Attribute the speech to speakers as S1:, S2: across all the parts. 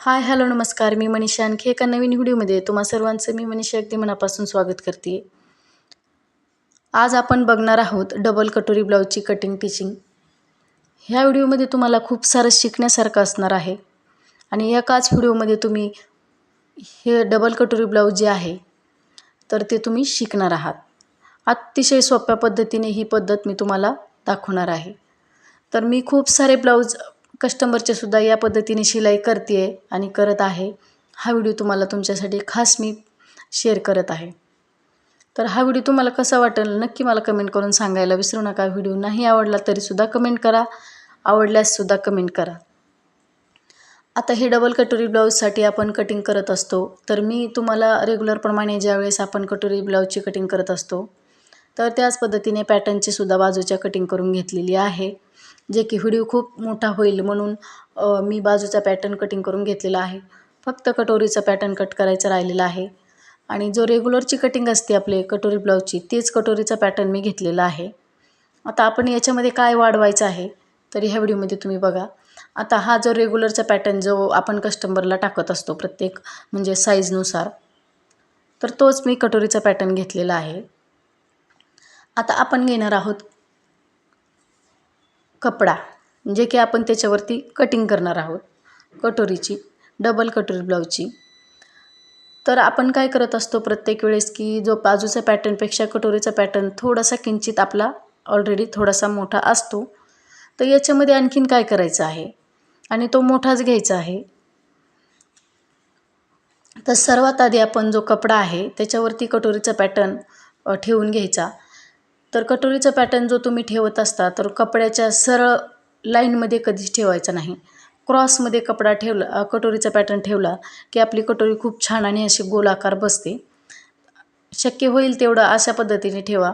S1: Hi hello नमस्कार. मी मनीषा आणखी एका नवीन व्हिडिओमध्ये तुम्हा सर्वांचं मी मनीषा अगदी मनापासून स्वागत करते. आज आपण बघणार आहोत डबल कटोरी ब्लाऊजची कटिंग टिचिंग ह्या व्हिडिओमध्ये तुम्हाला खूप सारं शिकण्यासारखं असणार आहे. आणि एकाच व्हिडिओमध्ये तुम्ही हे डबल कटोरी ब्लाऊज जे आहे तर ते तुम्ही शिकणार आहात. अतिशय सोप्या पद्धतीने ही पद्धत मी तुम्हाला दाखवणार आहे. तर मी खूप सारे ब्लाऊज कस्टमरचे सुद्धा या पद्धतीने शिलाई करते आहे आणि करत आहे. हा व्हिडिओ तुम्हाला तुमच्यासाठी खास मी शेअर करत आहे. तर हा व्हिडिओ तुम्हाला कसा वाटेल नक्की मला कमेंट करून सांगायला विसरू नका. व्हिडिओ नाही आवडला तरीसुद्धा कमेंट करा. आवडल्याससुद्धा कमेंट करा. आता हे डबल कटोरी ब्लाऊजसाठी आपण कटिंग करत असतो. तर मी तुम्हाला रेग्युलरप्रमाणे ज्यावेळेस आपण कटोरी ब्लाऊजची कटिंग करत असतो तर त्याच पद्धतीने पॅटर्नची सुद्धा बाजूच्या कटिंग करून घेतलेली आहे. जे की व्हिडिओ खूप मोठा होईल म्हणून मी बाजूचा पॅटर्न कटिंग करून घेतलेला आहे. फक्त कटोरीचा पॅटर्न कट करायचा राहिलेला आहे. आणि जो रेग्युलरची कटिंग असते आपले कटोरी ब्लाऊजची तेच कटोरीचा पॅटर्न मी घेतलेला आहे. आता आपण याच्यामध्ये काय वाढवायचं आहे तर ह्या व्हिडिओमध्ये तुम्ही बघा. आता हा जो रेग्युलरचा पॅटर्न जो आपण कस्टमरला टाकत असतो प्रत्येक म्हणजे साईजनुसार तर तोच मी कटोरीचा पॅटर्न घेतलेला आहे. आता आपण घेणार आहोत कपडा जे की आपण त्याच्यावरती कटिंग करणार आहोत. कटोरीची डबल कटोरी ब्लाऊजची तर आपण काय करत असतो प्रत्येक वेळेस की जो बाजूचा पॅटर्नपेक्षा कटोरीचा पॅटर्न थोडासा किंचित आपला ऑलरेडी थोडासा मोठा असतो. तर याच्यामध्ये आणखीन काय करायचं आहे? आणि तो मोठाच घ्यायचा आहे. तर सर्वात आधी आपण जो कपडा आहे त्याच्यावरती कटोरीचा पॅटर्न ठेवून घ्यायचा. तर कटोरीचा पॅटर्न जो तुम्ही ठेवत असता तर कपड्याच्या सरळ लाईनमध्ये कधीच ठेवायचा नाही. क्रॉसमध्ये कपडा ठेवला कटोरीचा पॅटर्न ठेवला की आपली कटोरी खूप छान आणि अशी गोलाकार बसते. शक्य होईल तेवढं अशा पद्धतीने ठेवा.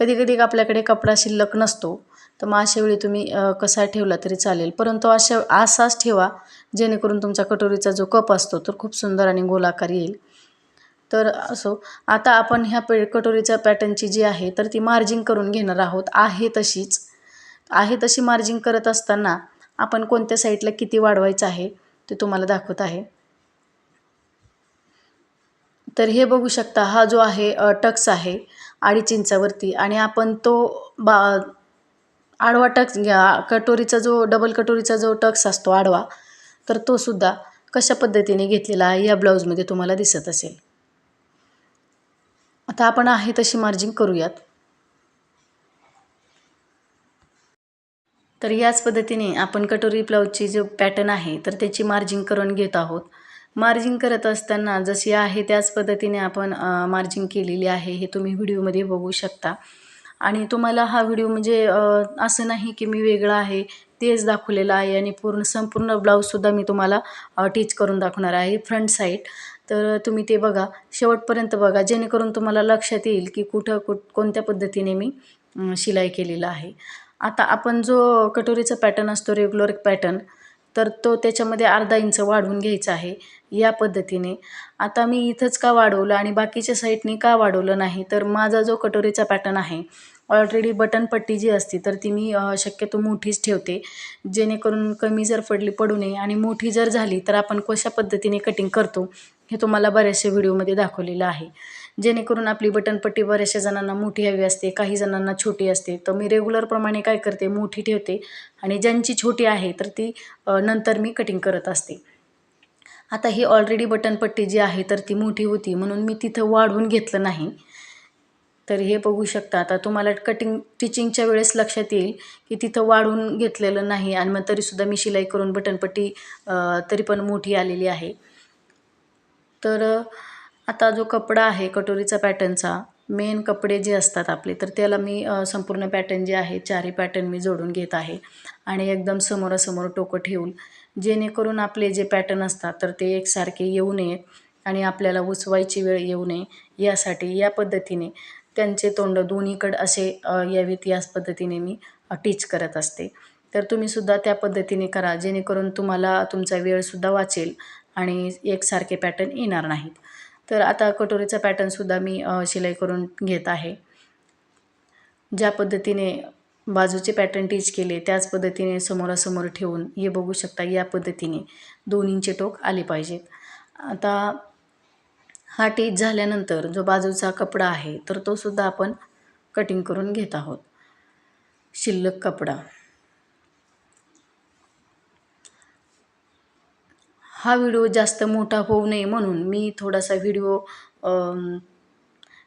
S1: कधी कधी आपल्याकडे कपडा शिल्लक नसतो तर मग अशा वेळी तुम्ही कसा ठेवला तरी चालेल. परंतु अशा असाच ठेवा जेणेकरून तुमचा कटोरीचा जो कप असतो तो खूप सुंदर आणि गोलाकार येईल. तर असो आता आपण ह्या पे कटोरीच्या पॅटर्नची जी आहे तर ती मार्जिंग करून घेणार आहोत. आहे तशीच. आहे तशी मार्जिंग करत असताना आपण कोणत्या साईडला किती वाढवायचं आहे ते तुम्हाला दाखवत आहे. तर हे बघू शकता हा जो आहे टक्स आहे अडीच इंचावरती आणि आपण तो बा आडवा टक्स घ्या कटोरीचा जो डबल कटोरीचा जो टक्स असतो आडवा तर तो सुद्धा कशा पद्धतीने घेतलेला आहे या ब्लाऊजमध्ये तुम्हाला दिसत असेल. आता आपण आहे तशी मार्जिंग करूयात. तर याच पद्धतीने आपण कटोरी ब्लाऊजची जो पॅटर्न आहे तर त्याची मार्जिंग करून घेत आहोत. मार्जिंग करत असताना जशी आहे त्याच पद्धतीने आपण मार्जिंग केलेली आहे हे तुम्ही व्हिडिओमध्ये बघू शकता. आणि तुम्हाला हा व्हिडिओ म्हणजे असं नाही की मी वेगळा आहे तेच दाखवलेलं आहे आणि पूर्ण संपूर्ण ब्लाऊजसुद्धा मी तुम्हाला टीच करून दाखवणार आहे. फ्रंट साईड तर तुम्ही ते बघा. शेवटपर्यंत बघा. जेणेकरून तुम्हाला लक्षात येईल की कुठं कुठ कोणत्या पद्धतीने मी शिलाई केलेला आहे. आता आपण जो कटोरीचा पॅटर्न असतो रेग्युलर पॅटर्न तर तो त्याच्यामध्ये अर्धा इंच वाढवून घ्यायचा आहे. या पद्धतीने. आता मी इथंच का वाढवलं आणि बाकीच्या साईडने का वाढवलं नाही? तर माझा जो कटोरीचा पॅटर्न आहे ऑलरेडी बटनपट्टी जी असते तर ती मी शक्यतो मोठीच ठेवते. जेणेकरून कमी जर पडली पडू नये आणि मोठी जर झाली तर आपण कशा पद्धतीने कटिंग करतो हे तुम्हाला बऱ्याचशा व्हिडिओमध्ये दाखवलेलं आहे. जेणेकरून आपली बटनपट्टी बऱ्याचशा जणांना मोठी हवी असते काही जणांना छोटी असते. तर मी रेग्युलरप्रमाणे काय करते मोठी ठेवते आणि ज्यांची छोटी आहे तर ती नंतर मी कटिंग करत असते. आता ही ऑलरेडी बटनपट्टी जी आहे तर ती मोठी होती म्हणून मी तिथं वाढवून घेतलं नाही. तर हे बघू शकता. आता तुम्हाला कटिंग टिचिंगच्या वेळेस लक्षात येईल की तिथं वाढून घेतलेलं नाही आणि मग तरीसुद्धा मी शिलाई करून बटनपट्टी तरी पण मोठी आलेली आहे. तर आता जो कपडा आहे कटोरीचा पॅटर्नचा मेन कपडे जे असतात आपले तर त्याला मी संपूर्ण पॅटर्न जे आहे चारही पॅटर्न मी जोडून घेत आहे. आणि एकदम समोरासमोर टोकं ठेवून जेणेकरून आपले जे पॅटर्न असतात तर ते एकसारखे येऊ नयेत आणि आपल्याला उचवायची वेळ येऊ नये यासाठी या पद्धतीने त्यांचे तोंड दोन्हीकडं असे यावेत याच पद्धतीने मी टीच करत असते. तर तुम्हीसुद्धा त्या पद्धतीने करा जेणेकरून तुम्हाला तुमचा वेळसुद्धा वाचेल आणि एकसारखे पॅटर्न येणार नाहीत. तर आता कटोरीचा पॅटर्नसुद्धा मी शिलाई करून घेत आहे. ज्या पद्धतीने बाजूचे पॅटर्न टीच केले त्याच पद्धतीने समोरासमोर ठेवून हे बघू शकता या पद्धतीने दोन इंचे टोक आले पाहिजेत. आता हा टीच झाल्यानंतर जो बाजूचा कपडा आहे तर तो सुद्धा आपण कटिंग करून घेत आहोत. शिल्लक कपडा. हा व्हिडिओ जास्त मोठा होऊ नये म्हणून मी थोडासा व्हिडिओ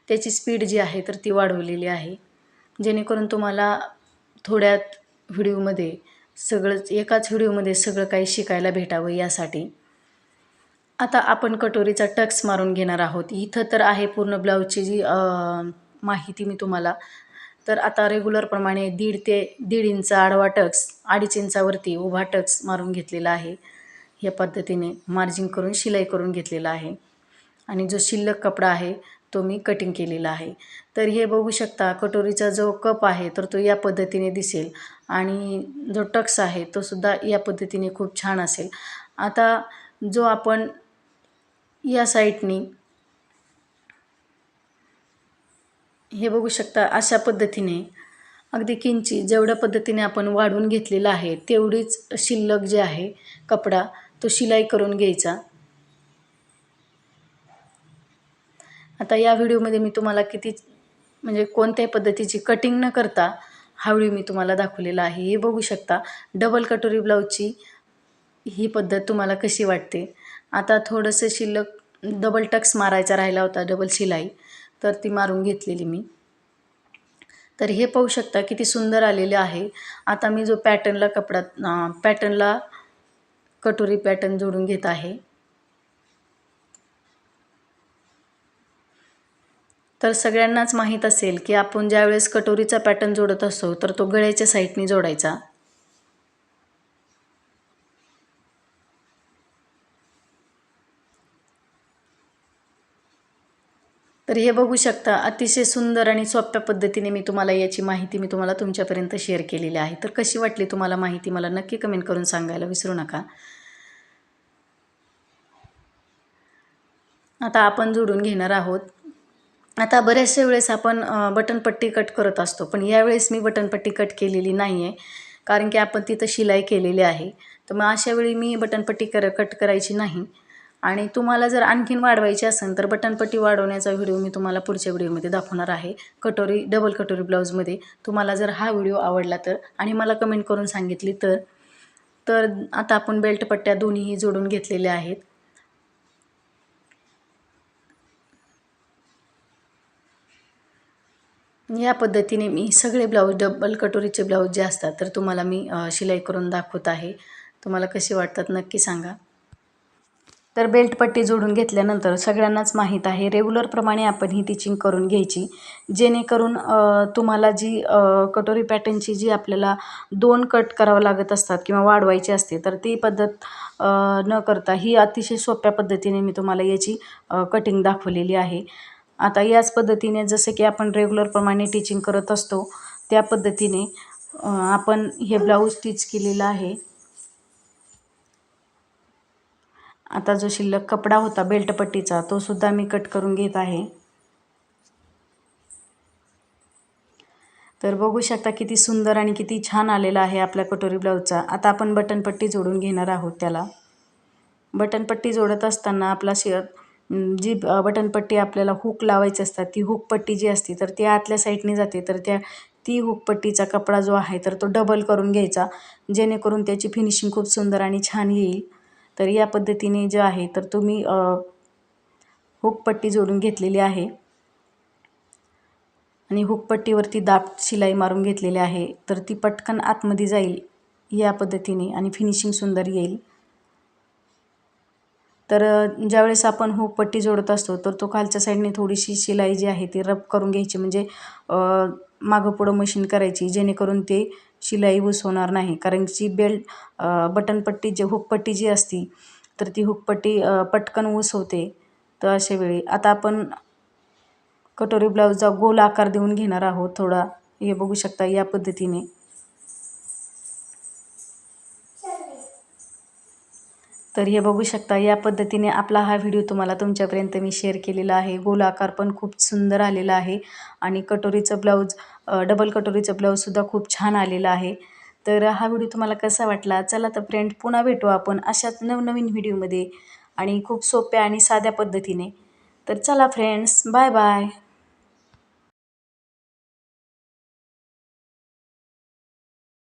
S1: त्याची स्पीड जी आहे तर ती वाढवलेली आहे. जेणेकरून तुम्हाला थोड्यात व्हिडिओमध्ये सगळंच एकाच व्हिडिओमध्ये सगळं काही शिकायला भेटावं यासाठी. आता आपण कटोरीचा टक्स मारून घेणार आहोत. इथं तर आहे पूर्ण ब्लाऊजची जी माहिती मी तुम्हाला. तर आता रेग्युलरप्रमाणे दीड ते दीड इंच आडवा टक्स अडीच इंचावरती उभा टक्स मारून घेतलेला आहे. या पद्धतीने मार्जिंग करून शिलाई करून घेतलेला आहे. आणि जो शिल्लक कपडा आहे तो मी कटिंग केलेला आहे. तर हे बघू शकता कटोरीचा जो कप आहे तर तो या पद्धतीने दिसेल. आणि जो टक्स आहे तो सुद्धा या पद्धतीने खूप छान असेल. आता जो आपण या साईटनी. हे बघू शकता अशा पद्धतीने. अगदी किंची जेवढ्या पद्धतीने आपण वाढवून घेतलेलं आहे तेवढीच शिल्लक जे आहे कपडा तो शिलाई करून घ्यायचा. आता या व्हिडिओमध्ये मी तुम्हाला किती म्हणजे कोणत्याही पद्धतीची कटिंग न करता हा व्हिडिओ मी तुम्हाला दाखवलेला आहे. हे बघू शकता डबल कटोरी ब्लाऊजची ही पद्धत तुम्हाला कशी वाटते? आता थोडंसं शिल्लक डबल टक्स मारायचा राहिला होता डबल शिलाई. तर ती मारून घेतलेली मी. तर हे पाहू शकता किती सुंदर आलेले आहे. आता मी जो पॅटर्नला कपडा पॅटर्नला कटोरी पॅटर्न जोडून घेत आहे. तर सगळ्यांनाच माहीत असेल की आपण ज्यावेळेस कटोरीचा पॅटर्न जोडत असतो तर तो गळ्याच्या साईडनी जोडायचा. तर हे बघू शकता अतिशय सुंदर आणि सोप्या पद्धतीने मी तुम्हाला याची माहिती मी तुम्हाला तुमच्यापर्यंत शेअर केलेली आहे. तर कशी वाटली तुम्हाला माहिती मला नक्की कमेंट करून सांगायला विसरू नका. आता आपण जोडून घेणार आहोत. आता बऱ्याचशा वेळेस आपण बटनपट्टी कट करत असतो पण यावेळेस मी बटनपट्टी कट केलेली नाही आहे कारण की आपण तिथं शिलाई केलेली आहे. तर मग अशावेळी मी बटनपट्टी कर कट करायची नाही. आणि तुम्हाला जर आणखीन वाढवायची असेल तर बटनपट्टी वाढवण्याचा व्हिडिओ मी तुम्हाला पुढच्या व्हिडिओमध्ये दाखवणार आहे. कटोरी डबल कटोरी ब्लाऊजमध्ये तुम्हाला जर हा व्हिडिओ आवडला तर आणि मला कमेंट करून सांगितली तर तर आता आपण बेल्टपट्ट्या दोन्हीही जोडून घेतलेल्या आहेत. या पद्धतीने मी सगळे ब्लाऊज डबल कटोरीचे ब्लाऊज जे असतात तर तुम्हाला मी शिलाई करून दाखवत आहे. तुम्हाला कसे वाटतात नक्की सांगा. तर बेल्टपट्टी जोडून घेतल्यानंतर सगळ्यांनाच माहीत आहे रेग्युलरप्रमाणे आपण ही टिचिंग करून घ्यायची. जेणेकरून तुम्हाला जी कटोरी पॅटर्नची जी आपल्याला दोन कट करावं लागत असतात किंवा वाढवायची असते तर ती पद्धत न करता ही अतिशय सोप्या पद्धतीने मी तुम्हाला याची कटिंग दाखवलेली आहे. आता याच पद्धतीने जसं की आपण रेग्युलरप्रमाणे टिचिंग करत असतो त्या पद्धतीने आपण हे ब्लाऊज स्टिच केलेलं आहे. आता जो शिल्लक कपडा होता बेल्टपट्टीचा तो सुद्धा मी कट करून घेत आहे. तर बघू शकता किती सुंदर आणि किती छान आलेला आहे आपल्या कटोरी ब्लाऊजचा. आता आपण बटनपट्टी जोडून घेणार आहोत त्याला. बटनपट्टी जोडत असताना आपला शि जी बटनपट्टी आपल्याला हुक लावायची असतात ती हुकपट्टी जी असते तर ती आतल्या साईडने जाते. तर त्या ती हुकपट्टीचा कपडा जो आहे तर तो डबल करून घ्यायचा. जेणेकरून त्याची फिनिशिंग खूप सुंदर आणि छान येईल. तर या पद्धतीने जे आहे तर तुम्ही हुकपट्टी जोडून घेतलेली आहे. आणि हुकपट्टीवरती दाब शिलाई मारून घेतलेली आहे. तर ती पटकन आतमध्ये जाईल या पद्धतीने आणि फिनिशिंग सुंदर येईल. तर ज्यावेळेस आपण हुकपट्टी जोडत असतो तर तो खालच्या साईडने थोडीशी शिलाई जी आहे ती रब करून घ्यायची. म्हणजे मागं पुढं मशीन करायची जेणेकरून ते शिलाई ऊस होणार नाही. कारण जी बेल्ट बटनपट्टी जे हुकपट्टी जी असती तर ती हुकपट्टी पटकन ऊस होते तर अशा वेळी आता आपण कटोरी ब्लाऊजचा गोल आकार देऊन घेणार आहोत. थोडा हे बघू शकता या पद्धतीने. तर हे बघू शकता या पद्धतीने आपला हा व्हिडिओ तुम्हाला तुमच्यापर्यंत मी शेअर केलेला आहे. गोलाकार पण खूप सुंदर आलेला आहे आणि कटोरीचं ब्लाऊज डबल कटोरीचं ब्लाऊजसुद्धा खूप छान आलेलं आहे. तर हा व्हिडिओ तुम्हाला कसा वाटला? चला तर फ्रेंड पुन्हा भेटू आपण अशाच नवनवीन व्हिडिओमध्ये आणि खूप सोप्या आणि साध्या पद्धतीने. तर चला फ्रेंड्स बाय बाय